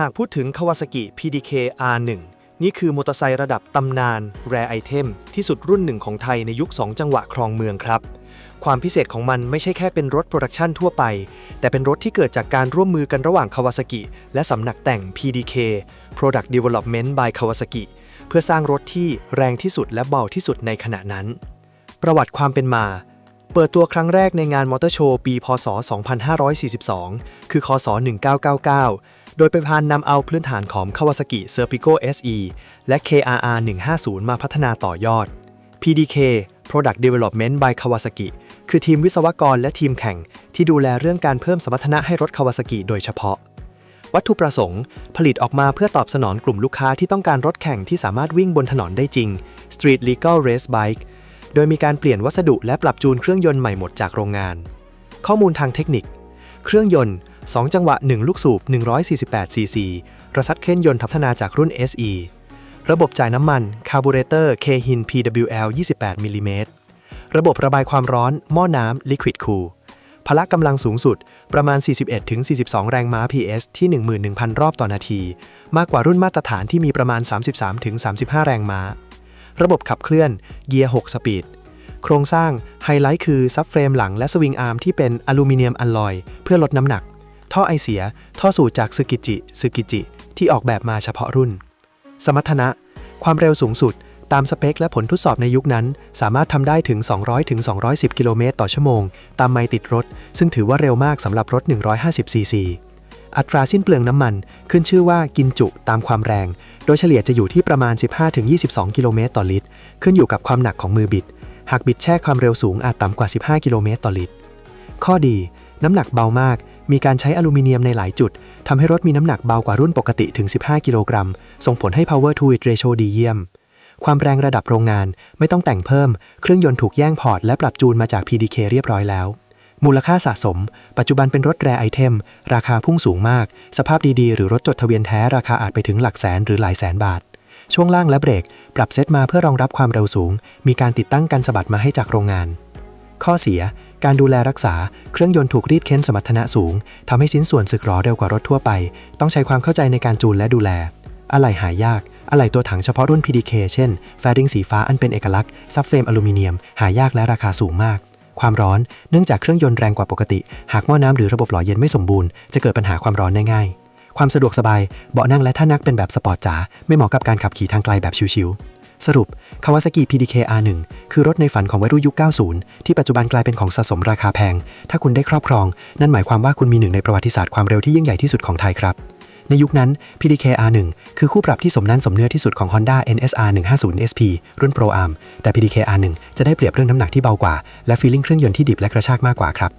หากพูดถึง Kawasaki PDK R1 นี่คือมอเตอร์ไซค์ระดับตำนาน Rare Item ที่สุดรุ่นหนึ่งของไทยในยุค 2 จังหวะครองเมืองครับ ความพิเศษของมันไม่ใช่แค่เป็นรถโปรดักชันทั่วไป แต่เป็นรถที่เกิดจากการร่วมมือกันระหว่าง Kawasaki และสำนักแต่ง PDK Product Development by Kawasaki เพื่อสร้างรถที่แรงที่สุดและเบาที่สุดในขณะนั้น ประวัติความเป็นมาเปิดตัวครั้งแรกในงานมอเตอร์โชว์ปี พศ 2542 คือ คศ 1999 โดยไปพานนำเอาพื้นฐานของ Kawasaki Serpico SE และ KRR 150 มาพัฒนาต่อยอด PDK Product Development by Kawasaki คือทีมวิศวกรและทีมแข่ง ที่ดูแลเรื่องการเพิ่มสมรรถนะให้รถ Kawasaki โดยเฉพาะ วัตถุประสงค์ ผลิตออกมาเพื่อตอบสนองกลุ่มลูกค้าที่ต้องการรถแข่งที่สามารถวิ่งบนถนนได้จริง Street Legal Race Bike โดยมีการเปลี่ยนวัสดุและปรับจูนเครื่องยนต์ใหม่หมดจากโรงงาน ข้อมูลทางเทคนิค เครื่องยนต์ 2 จังหวะ 1 ลูกสูบ 148 ซีซีระสัดเคลื่อนยนต์พัฒนาจากรุ่น SE ระบบจ่ายน้ำมันคาร์บูเรเตอร์ K-HIN PWL 28 มิลลิเมตร ระบบระบายความร้อน หม้อน้ำ Liquid Cool พละกำลังสูงสุดประมาณ 41-42 แรงม้า PS ที่ 11,000 รอบต่อนาที มากกว่ารุ่นมาตรฐานที่มีประมาณ 33-35 แรงม้า ระบบขับเคลื่อน เกียร์ 6 สปีด โครงสร้างไฮไลท์คือซับเฟรมหลังและสวิงอาร์มที่เป็นอลูมิเนียมอลลอย เพื่อลดน้ำหนัก ท่อไอเสีย ท่อสูดจากซึกิจิซึกิจิ ที่ออกแบบมาเฉพาะรุ่น สมรรถนะ ความเร็วสูงสุด ตามสเปคและผลทดสอบในยุคนั้น สามารถทำได้ถึง 200-210 กิโลเมตรต่อชั่วโมง ตามไมล์ติดรถ ซึ่งถือว่าเร็วมากสำหรับรถ 150 ซีซี อัตราสิ้นเปลืองน้ำมัน ขึ้นชื่อว่ากินจุตามความแรง โดยเฉลี่ยจะอยู่ที่ประมาณ 15-22 กิโลเมตรต่อลิตร ขึ้นอยู่กับความหนักของมือบิด หากบิดแช่ความเร็วสูงอาจต่ำกว่า 15 กิโลเมตรต่อลิตร ข้อดี น้ำหนักเบามาก มีการใช้อลูมิเนียมในหลายจุดทำให้รถมีน้ำหนักเบากว่ารุ่นปกติถึง 15 กิโลกรัม ส่งผลให้ power to weight ratio ดีเยี่ยม ความแรงระดับโรงงานไม่ต้องแต่งเพิ่ม เครื่องยนต์ถูกแย่งพอร์ตและปรับจูนมาจาก PDK เรียบร้อยแล้ว มูลค่าสะสม ปัจจุบันเป็นรถแรไอเทม ราคาพุ่งสูงมาก สภาพดีๆ หรือรถจดทะเบียนแท้ราคาอาจไปถึงหลักแสนหรือหลายแสนบาท ช่วงล่างและเบรก ปรับเซตมาเพื่อรองรับความเร็วสูง มีการติดตั้งกันสะบัดมาให้จากโรงงาน ข้อเสีย การดูแลรักษาเครื่องยนต์ถูกรีดเค้นสมรรถนะสูงทำให้ชิ้นส่วนสึกหรอเร็วกว่ารถทั่วไป ต้องใช้ความเข้าใจในการจูนและดูแล อะไหล่หายาก อะไหล่ตัวถังเฉพาะรุ่น PDK เช่น แฟริงสีฟ้าอันเป็นเอกลักษณ์ซับเฟรมอลูมิเนียม หายากและราคาสูงมาก ความร้อนเนื่องจากเครื่องยนต์แรงกว่าปกติ หากหม้อน้ำหรือระบบหล่อเย็นไม่สมบูรณ์จะเกิดปัญหาความร้อนได้ง่ายความสะดวกสบาย เบาะนั่งและท่านั่งเป็นแบบสปอร์ตจ๋า ไม่เหมาะกับการขับขี่ทางไกลแบบชิวๆ สรุป Kawasaki PDK R1 คือรถในฝันของวัยรุ่นยุค 90 ที่ปัจจุบันกลายเป็นของสะสมราคาแพง ถ้าคุณได้ครอบครอง นั่นหมายความว่าคุณมีหนึ่งในประวัติศาสตร์ความเร็วที่ยิ่งใหญ่ที่สุดของไทยครับ ในยุคนั้น PDK R1 คือคู่ปรับที่สมนั้นสมเนื้อที่สุดของ Honda NSR 150 SP รุ่น Pro Arm แต่ PDK R1 จะได้เปรียบเรื่องน้ำหนักที่เบากว่า และฟีลลิ่งเครื่องยนต์ที่ดิบและกระชากมากกว่าครับ